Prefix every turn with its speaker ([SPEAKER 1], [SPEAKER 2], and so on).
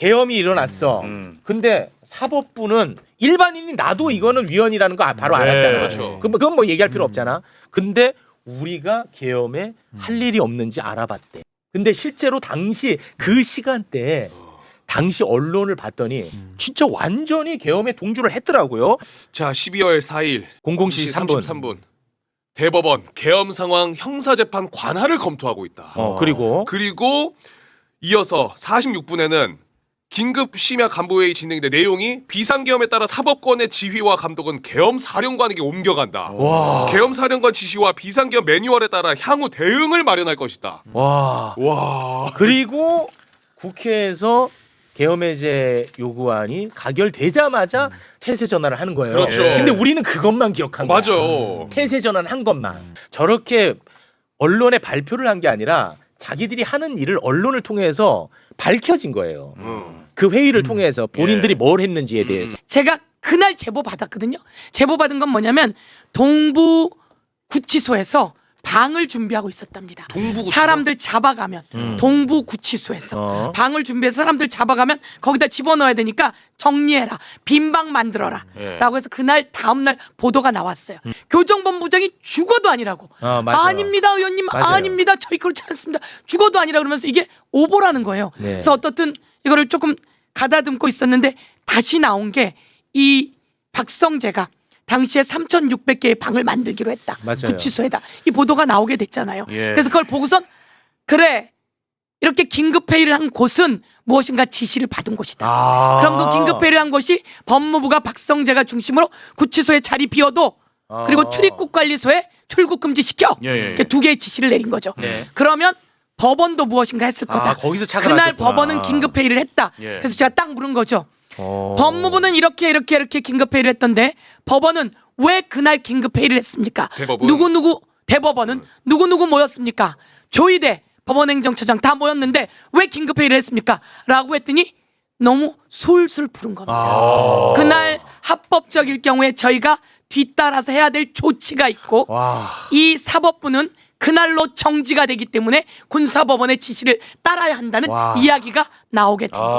[SPEAKER 1] 계엄이 일어났어.
[SPEAKER 2] 음.
[SPEAKER 1] 근데 사법부는 일반인이 나도 이거는 위헌이라는 거 바로
[SPEAKER 2] 네,
[SPEAKER 1] 알았잖아.
[SPEAKER 2] 그렇죠.
[SPEAKER 1] 그건 그건 뭐 얘기할 필요 없잖아. 근데 우리가 계엄에 할 일이 없는지 알아봤대. 근데 실제로 당시 그 시간대에 당시 언론을 봤더니 진짜 완전히 계엄에 동조를 했더라고요.
[SPEAKER 2] 자, 12월 4일
[SPEAKER 1] 00시 3분.
[SPEAKER 2] 33분 대법원 계엄 상황 형사 재판 관할을 검토하고 있다.
[SPEAKER 1] 어, 그리고
[SPEAKER 2] 그리고 이어서 46분에는 긴급 심야 간부회의 진행인데 내용이 비상계엄에 따라 사법권의 지휘와 감독은 계엄 사령관에게 옮겨간다.
[SPEAKER 1] 와.
[SPEAKER 2] 계엄 사령관 지시와 비상계엄 매뉴얼에 따라 향후 대응을 마련할 것이다.
[SPEAKER 1] 와.
[SPEAKER 2] 와.
[SPEAKER 1] 그리고 국회에서 계엄 해제 요구안이 가결되자마자 태세 전환을 하는 거예요.
[SPEAKER 2] 그렇죠.
[SPEAKER 1] 근데 우리는 그것만 기억한 거야.
[SPEAKER 2] 맞아.
[SPEAKER 1] 태세 전환 한 것만. 저렇게 언론에 발표를 한 게 아니라 자기들이 하는 일을 언론을 통해서 밝혀진 거예요.
[SPEAKER 2] 음.
[SPEAKER 1] 그 회의를 통해서 본인들이
[SPEAKER 2] 예.
[SPEAKER 1] 뭘 했는지에 대해서.
[SPEAKER 3] 제가 그날 제보 받았거든요. 제보 받은 건 뭐냐면 동부 구치소에서 방을 준비하고 있었답니다.
[SPEAKER 2] 동부 구치소?
[SPEAKER 3] 사람들 잡아가면
[SPEAKER 1] 음.
[SPEAKER 3] 동부 구치소에서
[SPEAKER 1] 어.
[SPEAKER 3] 방을 준비해서 사람들 잡아가면 거기다 집어넣어야 되니까 정리해라 빈방 만들어라
[SPEAKER 2] 예.
[SPEAKER 3] 라고 해서 그날 다음날 보도가 나왔어요 교정본부장이 죽어도 아니라고
[SPEAKER 1] 어, 맞아요.
[SPEAKER 3] 아닙니다 의원님
[SPEAKER 1] 맞아요.
[SPEAKER 3] 아닙니다 저희 그렇지 않습니다 죽어도 아니라 그러면서 이게 오보라는 거예요
[SPEAKER 1] 네.
[SPEAKER 3] 그래서 어떻든 이거를 조금 가다듬고 있었는데 다시 나온 게 이 박성재가 당시에 3,600개의 방을 만들기로 했다.
[SPEAKER 1] 맞아요.
[SPEAKER 3] 구치소에다 이 보도가 나오게 됐잖아요.
[SPEAKER 2] 예.
[SPEAKER 3] 그래서 그걸 보고선 그래 이렇게 긴급 회의를 한 곳은 무엇인가 지시를 받은 곳이다.
[SPEAKER 1] 아.
[SPEAKER 3] 그럼 그 긴급 회의를 한 곳이 법무부가 박성재가 중심으로 구치소에 자리 비워도
[SPEAKER 1] 아.
[SPEAKER 3] 그리고 출입국 관리소에 출국 금지 시켜.
[SPEAKER 2] 예, 예, 예.
[SPEAKER 3] 이렇게 두 개의 지시를 내린 거죠.
[SPEAKER 1] 네.
[SPEAKER 3] 그러면 법원도 무엇인가 했을 거다.
[SPEAKER 1] 아, 거기서 착을
[SPEAKER 3] 그날
[SPEAKER 1] 하셨구나.
[SPEAKER 3] 법원은 긴급 회의를 했다.
[SPEAKER 2] 예.
[SPEAKER 3] 그래서 제가 딱 물은 거죠.
[SPEAKER 1] 어.
[SPEAKER 3] 법무부는 이렇게 이렇게 이렇게 긴급 회의를 했던데 법원은 왜 그날 긴급 회의를 했습니까?
[SPEAKER 2] 대법원?
[SPEAKER 3] 누구 누구 대법원은 누구 누구 모였습니까? 조희대 법원행정처장 다 모였는데 왜 긴급 회의를 했습니까? 라고 했더니 너무 솔솔 부른 겁니다.
[SPEAKER 1] 아.
[SPEAKER 3] 그날 합법적일 경우에 저희가 뒤따라서 해야 될 조치가 있고
[SPEAKER 1] 와.
[SPEAKER 3] 이 사법부는 그날로 정지가 되기 때문에 군사법원의 지시를 따라야 한다는
[SPEAKER 1] 와.
[SPEAKER 3] 이야기가 나오게 됩니다.